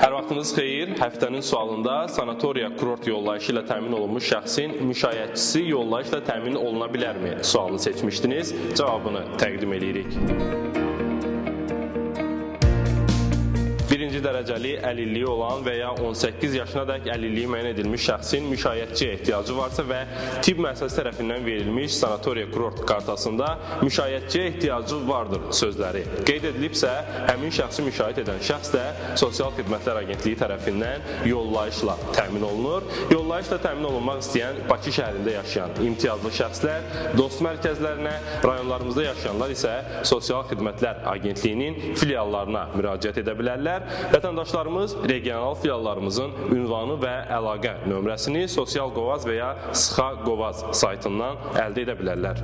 Hər vaxtınız xeyir. Həftənin sualında sanatoriya kurort yollayışı ilə təmin olunmuş şəxsin müşayiətçisi yollayışla təmin oluna bilərmi sualını seçmişdiniz. Cavabını təqdim edirik. Birinci dərəcəli əlilliyi olan və ya 18 yaşına dək əlilliyi müəyyən edilmiş şəxsin müşayiətçiyə ehtiyacı varsa və tibb müəssisəsi tərəfindən verilmiş sanatoriya kurort kartasında müşayiətçiyə ehtiyacı vardır sözləri qeyd edilibsə, həmin şəxsi müşayiət edən şəxs də Sosial Xidmətlər Agentliyi tərəfindən yollayışla təmin olunur. Yollayışla təmin olunmaq istəyən Bakı şəhərində yaşayan imtiyazlı şəxslər dost mərkəzlərinə, rayonlarımızda yaşayanlar isə Sosial Xidmətlər Agentliyinin filiallarına müraciət edə bilərlər. Vətəndaşlarımız regional filiallarımızın ünvanı və əlaqə nömrəsini Sosial Qovaz və ya Sıxa Qovaz saytından əldə edə bilərlər.